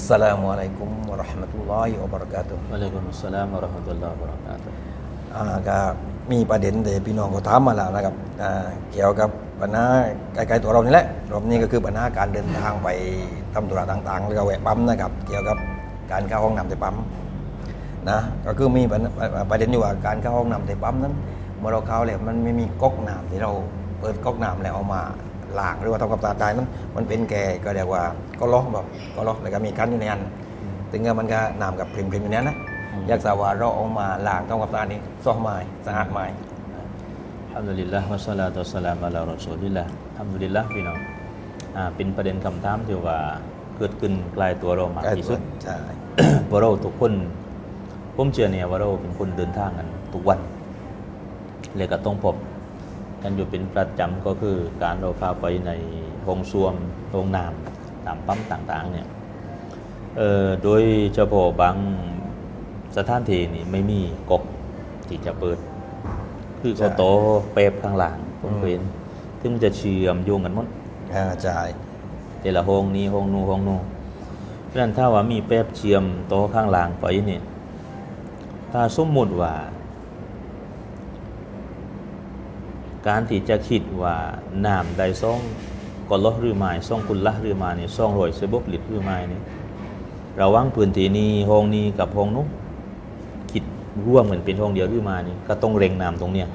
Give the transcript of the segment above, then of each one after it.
อัสสลามุอะลัยกุมวะเราะห์มะตุลลอฮิวะบะเราะกาตุฮ์วะอะลัยกุมุสสลามวะเราะห์มะตุลลอฮ์วะบะเราะกาตุฮ์อ่าก็มีประเด็นที่พี่น้องก็ถามมาแล้วนะครับอ่าเกี่ยวกับปัญหาใกล้ๆตัวเรานี่แหละรอบนี้ก็คือปัญหาการเดินทางไปทำธุระต่างๆ แล้วก็แวะปั๊มนะครับ เกี่ยวกับการเข้าห้องน้ำในปั๊มนะก็คือมีปัญประเด็นอยู่ว่าการเข้าห้องน้ำในปั๊มนั้น เมื่อเราเข้าแล้วมันไม่มีก๊อกน้ำที่เราเปิดก๊อกน้ำแล้วเอามา ล้างหรือว่าทำความสะอาดได้นั้นมันเป็นแก่ก็เรียกว่าก็ล็อกแบบก็ล็อกแล้วก็มีกั้นอยู่ในอันถึงกับมันก็น้ำกับพริมๆอยู่เนี้ยนะอยากทราบว่าเราเอามาล้างทำความสะอาดนี่ซอกไม้สะอาดไหมอัลฮัมดุลิลลาฮ์วะศอลาตุวะสสลามอะลารอซูลิลลาฮ์อัลฮัมดุลิลลาฮ์พี่น้องอ่าเป็นประเด็นคำถามที่ว่าเกิดขึ้นใกล้ตัวเรามากที่สุดใช่ว่าเราทุกคนผมเชื่อเนี่ยว่าเราเป็นคนเดินทางกันทุกวันเลยก็ต้องพบ กันอยู่เป็นประจำก็คือการเราพาไปในโรงส้วมโรงน้ำตามปั๊มต่างๆเนี่ยเอ่อโดยเฉพาะบางสถานที่นี่ไม่มีกบที่จะเปิด คือเขาโตเป๊บข้างหลังผมเคยเห็นซึ่งมันจะเชื่อมโยงกันหมดอ่าใช่แต่ละห้องนี้ห้องนู้นห้องนู้นเพราะฉะนั้นถ้าว่ามีแป๊บเชื่อมโต๊ะข้างล่างไปเนี่ยถ้าสมมุติว่า การที่จะคิดว่าน้ำใดซ่องกอลอหรือไม้ซ่องกุลละหรือไม้เนี่ยซ่องรอยเซบกลิตรหรือไม้เนี่ยระหว่างพื้นที่นี้ห้องนี้กับห้องนู้นคิดร่วมเหมือนเป็นห้องเดียวหรือไม้นี่ก็ต้องเร่งน้ำตรงเนี้ย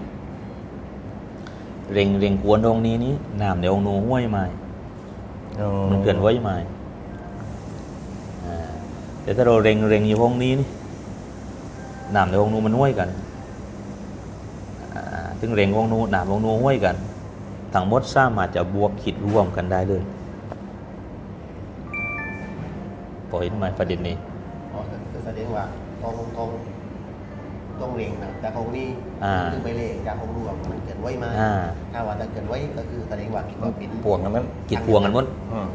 เร่งเร่งกวนห้องนี้นี้น้ำในห้องนู้นห้วยไม้มันเกินไว้ไหมอ่าแต่ถ้าเราเร่งเร่งอยู่ห้องนี้นี่น้ำในห้องนู้นมันห้วยกันอ่า ถึงเร่งห้องนู้นน้ำห้องนู้นห้วยกันทั้งหมดสามารถจะบวกคิดร่วมกันได้เลยพอเห็นไหมประเด็นนี้อ๋อคือแสดงว่าตรงตรงต้องเร่งนะแต่ของนี้อ่าคือไปเร่งจากของรวมมันเกินไว้มากอ่าถ้าว่าถ้าเกินไว้ก็คือแสดงว่าคิดว่าเป็นพวงกันนั้นคิดพวงกันหมดอืม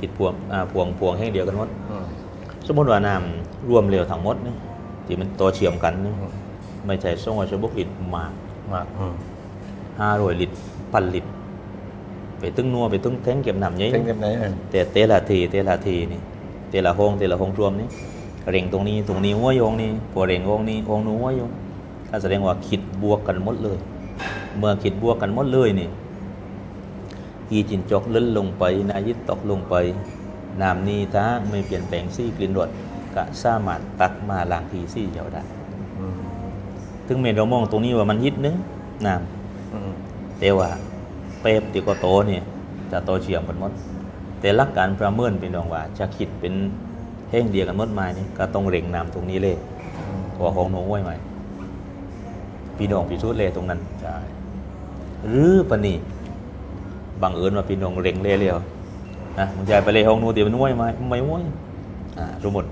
คิดพวงอ่าพวงพวงแห่งเดียวกันหมดอืมสมมติว่าน้ำรวมเร็วทั้งหมดนี่ที่มันตัวเชื่อมกันนี่อืมไม่ใช่ส่งว่าชบกลิตมาก มากอืมห้าร้อยลิตรพันลิตรไปตึ้งนัวไปตึ้งแท้งเก็บน้ำใหญ่เต็มเต็มไหนเออแต่เตละทีเตละทีนี่เตละห้องเตละห้องรวมนี่เร่งตรงนี้ตรงนี้หัวโยงนี่พอเร่งห้องนี้ห้องนู้นหัวโยงถ้าแสดงว่าคิดบวกกันหมดเลย เมื่อคิดบวกกันหมดเลยนี่กีจินจอกล้นลงไปนายิตตกลงไปน้ำนี้ถ้าไม่เปลี่ยนแปลงซี่กลิ่นรสก็สามารถตักมาล้างทีซี่เดียวได้อืม ถึงเมนเรามองตรงนี้ว่ามันยิดนึงน้ำอืมแต่ว่าเปรบที่ก็โตเนี่ยจะโตเฉียงกันหมด แต่หลักการประเมินเป็นรองว่าจะคิดเป็นแห้งเดียวกันหมดไหมนี่ก็ต้องเร่งน้ำตรงนี้เลยอืมตัวของหนูไว้ไหมพี่น้องพิสูจน์เลยตรงนั้นใช่หรือปะนี่บังเอิญว่าพี่น้องเร่งเร็วๆนะมึงจะไปเลยห้องหนูตีมันห้วยไหมไม่ห้วยอ่าสมมติ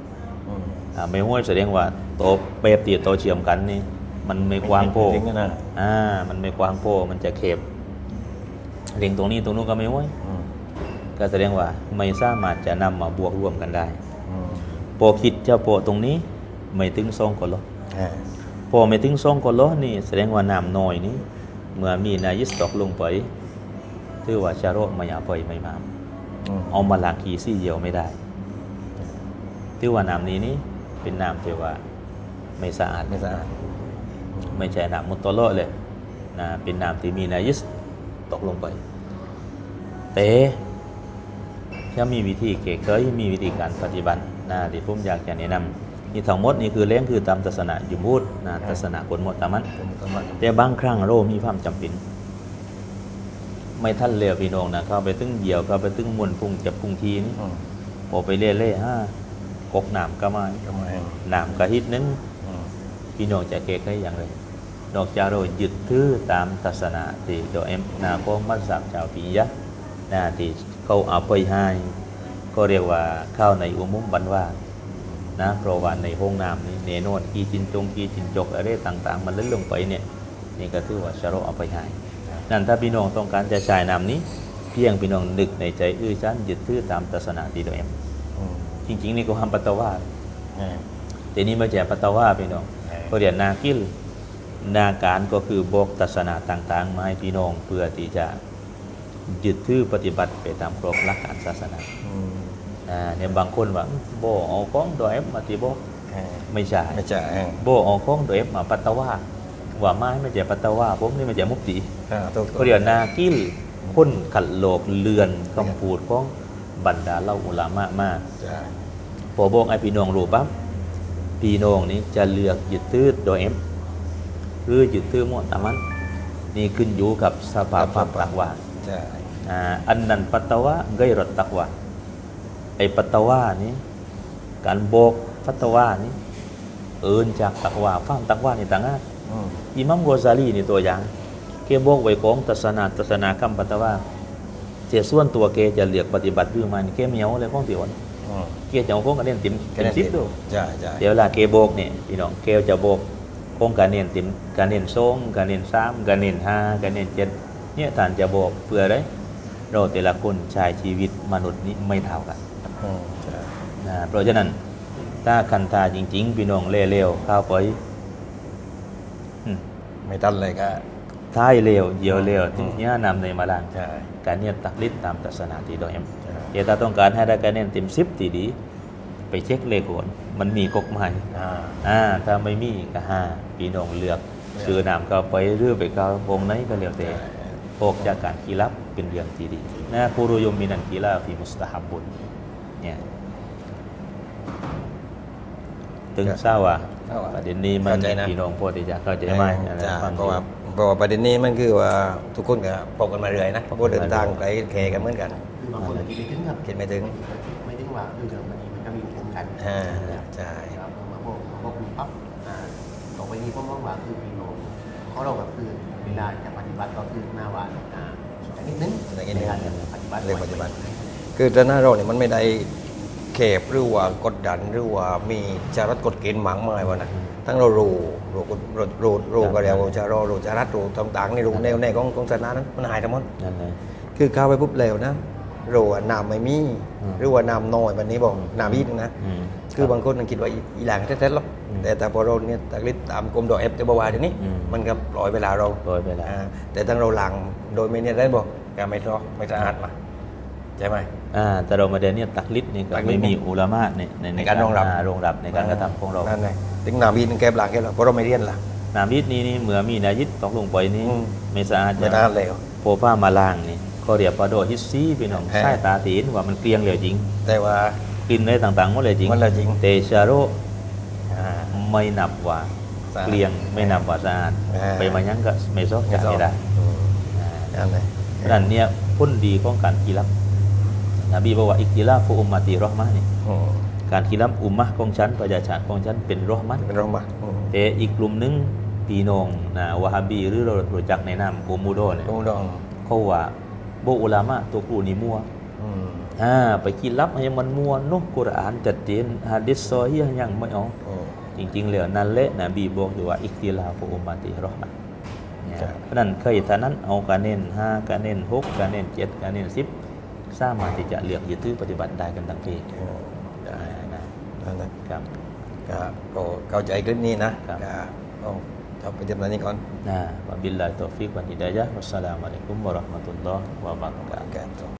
อืมอ่าไม่ห้วยแสดงว่าโตเปรบตีโตเฉียมกันนี่ มันไม่กว้างโพจริงๆนะอ่า มันไม่กว้างโพมันจะเข็บเร่งตรงนี้ตรงนู้นก็ไม่ห้วยอืมก็แสดงว่าไม่สามารถจะนำมาบวกรวมกันได้อืมโปคิดเจ้าโปตรงนี้ ไม่ถึงสองกลออ่าพอไม่ถึงสองกลอนี่ แสดงว่าน้ำน้อยนี้ เมื่อมีนายิสตอกลงไปถือว่าชาโรไม่อาไปไม่มาอืมเอามาล้างขีซี่เดียวไม่ได้ถือว่าน้ำนี้นี่เป็นน้ำที่ว่าไม่สะอาดไม่สะอาด ไม่ใช่น้ำมุตโตโลเลยนะเป็นน้ำที่มีนายิสตกลงไปแต่ถ้ามีวิธีเก๋เคยมีวิธีการปฏิบัตินะที่ผมอยากจะแนะนำนี่ทั้งหมดนี่คือเลี้ยงคือตามทัศนะยุมพูดนะทัศนะคนหมดตามมันผมก็มาแต่บางครั้งเรามีความจำเป็นไม่ท่านเลียวพี่น้องนะเข้าไปตึ้งเหยี่ยวเข้าไปตึ้งมวนพุงจับพุงทีนี่อืมพอไปเล่เล่ฮะกกหนามก็มาก็มาเองหนามก็ฮิตนึงอืม พี่น้องจะเกได้อย่างไรนอกจากเรายึดถือตามศาสนาที่โดยเอ็มนาพวกมัสยิดชาวปียะนะที่เขาเอาไปให้ก็เรียกว่าเข้าในอุโมงค์บันว่านะเพราะว่าในห้องน้ำนี่เนโนดกีจินจงกีจินจกอะไรต่างๆ มันเล่นลงไปเนี่ยนี่ก็ถือว่าชะโรเอาไปให้นั่นถ้าพี่น้องต้องการจะใช้น้ำนี้ เพียงพี่น้องนึกในใจอื้อฉันยึดถือตามศาสนาที่โดยเอ็มอืมจริง ๆ นี่ก็ทำปัตตวาอ่าแต่นี่ไม่ใช่ปัตตวาพี่น้อง ใช่ก็เรียนนากิลนาการก็คือบอกศาสนาต่างๆมาให้พี่น้องเพื่อที่จะยึดถือปฏิบัติไปตามครบหลักการศาสนาอืมอ่าเนี่ยบางคนว่าโบเอาของโดยเอฟมาตีโบเออไม่ใช่ไม่ใช่เออโบเอาของโดยเอฟมาปัตตะว่าว่าไม้ไม่ใช่ปัตตะว่าผมนี่ไม่ใช่มุกตีอ่าถูกเขาเรียกนากิลพ้นขัดโลกเลือนคำพูดของบรรดาเล่าอุลามะมากใช่พอบอกไอ้พี่น้องรู้ปั๊บ พี่น้องนี้จะเลือกยึดตื้อโดยเอ็มหรือยึดตื้อมอตามัน นี่ขึ้นอยู่กับสภาพความตักวาใช่อ่าอันนั้นปัตตวะไกรตตักวาไอ้ปัตตวะนี้การบอกปัตตวะนี้เอินจากตักวาฟังตักวานี่ต่างหากอืมอิหมัมโกซาลีนี่ตัวอย่างเกบอกไว้ของตัสนาตัสนาคำปัตตวะเสียส่วนตัวเกจะเลือกปฏิบัติด้วยมันเกเหมียวเลยของเสียวนะ อืมเกจะเอาของกันเล่นติมแค่ติมนั้นซิปเองดูใช่ใช่เดี๋ยวเวลาเกโบกเนี่ยพี่น้องเกลจะโบกโครงการเน้นติมการเน้นสองการเน้นสามการเน้นห้าการเน้นเจ็ดเนี่ยท่านจะโบกเพื่ออะไรเราแต่ละคนใช้ชีวิตมนุษย์นี้ไม่เท่ากันอืมใช่นะเพราะฉะนั้นถ้าคันตาจริง ๆ พี่น้องเร็วๆเข้าไปอืมไม่ตันเลยก็ ท้ายเร็วเยียวเร็วที่เนี่ยนำในมาลางใช่การเนี่ยตักลิดตามตัสนาที่ดอยเอ็มเดี๋ยวถ้าต้องการให้ได้การเน้นติมซิปตีดีไปเช็คเลขผลมันมีกกไหมอ่าอ่าถ้าไม่มีก็ห้าพี่น้องเลือกซื้อนามก็ไปเรื่อยไปก็วงไหนก็เรียวแต่ออกจากการกีรับเป็นเรื่องที่ดีนะผู้รยมมีนันกีฬาฟีมุสตาฮับบุญเนี่ยถึงทราบว่าทราบว่าประเด็นนี้มันพี่น้องพอที่จะเข้าใจไหมอะไรใช่ฟังเพราะว่า เพราะว่าประเด็นนี้มันคือว่าทุกคนก็พบกันมาเรื่อยนะพบกันมาพวกเดินทางไกลแขกันเหมือนกันคือบางคนอาจจะคิดไม่ถึงครับคิดไม่ถึงไม่ถึงว่าคือเดิมมันมันจะมีโครงการอ่าใช่ครับมาบอกมาบอกมีปั๊บอ่าต่อไปนี้ผมมองว่าคือพี่น้องเขาเราแบบคือเวลาจะปฏิบัติก็คือหน้าหวานอ่าสักนิดนึงในการปฏิบัติเรื่องปฏิบัติคือแต่หน้าเราเนี่ยมันไม่ได้เขบหรือว่ากดดันหรือว่ามีจารัดกฎเกณฑ์หมังมายวะนะทั้งเรารู้รู้กฎรู้รู้รู้ก็เรียกว่าจารอรู้จารัดรู้ต่างๆนี่รู้แนวแนวของของศาสนานั้นมันหายทั้งหมดนั่นเลยคือเข้าไปปุ๊บเร็วนะรู้ว่าน้ำไม่มีอืมหรือว่าน้ำน้อยวันนี้บอกน้ำอีกนะอืมคือบางคนมันคิดว่าอีอีหลังแท้ๆหรอกอืมแต่แต่พอเราเนี่ยตักลิดตามกรมดอกเอฟเดบวาเดี๋ยวนี้อืมมันก็ปล่อยเวลาเราปล่อยเวลาอ่แต่ตั้งเราหลังโดยไม่เนี่ยได้บอกก็ไม่รอไม่สะอาดมา ใช่ไหมอ่าแต่เรามาเดนเนี่ยตักลิดนี่ก็ตักลิดไม่มีอุลามะในในการรองรับารองรับในการกระทำของเรานั่นไงถึงน้ำอีกแก้หลังแก้หลังเพราะเราไม่เรียนล่ะนามิดนี้นี่เหมือมีนายิดต้องลงไปนี่อืมไม่สะอาดไม่สะอาดแล้วโพผ้ามาล่างนี่ก็เรียกว่าโดฮิสซี่พี่น้องแฮะใต้ตาตีนว่ามันเกลียงเหลวจริง แต่ว่ากลินอะไรต่างๆหมดเลยจริงมันเลยจริงเตชาโรอ่าไม่นับว่าสะอาดเกลียงไม่นับว่าสะอาดแฮะไปมายังก็ไม่ซอกจากไม่ได้อืมอ่านั่นเลยเพราะฉะนั้นเนี่ยพ้นดีของการกีรับ นบีบอกว่าอิกิลาฟุอุมมาตีรอห์มะห์นี่อืมการกีรับอุมมะห์ของฉันประชาชาติของฉันเป็นรอห์มะห์เป็นโรมาอืมแต่อีกกลุ่มหนึงพี่น้องนะวะฮาบีหรือเรารู้จักในนามกูมูโดเนี่ยโอ้ดองเขาว่าโบอุลามะตัวกูนี่มัวอืมอ่าไปกินรับให้มันมัวเนุกุรอานจัดเจนฮะดิษซอฮีฮ์ยังไม่เอาอืมจริงๆแล้วนั่นแหละนบีบอกอยู่ว่าอิกติลาฟุอุมมาติรอห์มะห์เนี่ยครับเพราะฉะนั้นเคยท่านั้นเอาการเน้นห้าการเน้นหกการเน้นเจ็ดการเน้นสิบ สามารถที่จะเลือกยึดถือปฏิบัติได้กันทั้งปีอืมได้นะนั่นนะครับก็ก็เข้าใจคลิปนี้นะครับก็ต้องจบไปเต็มนั้นนี้ก่อนนะวะบิลลาฮิตตอฟิกวันฮิดายะฮ์วัสสลามุอะลัยกุมวะเราะห์มะตุลลอฮ์วะบะเราะกาตุฮ์แก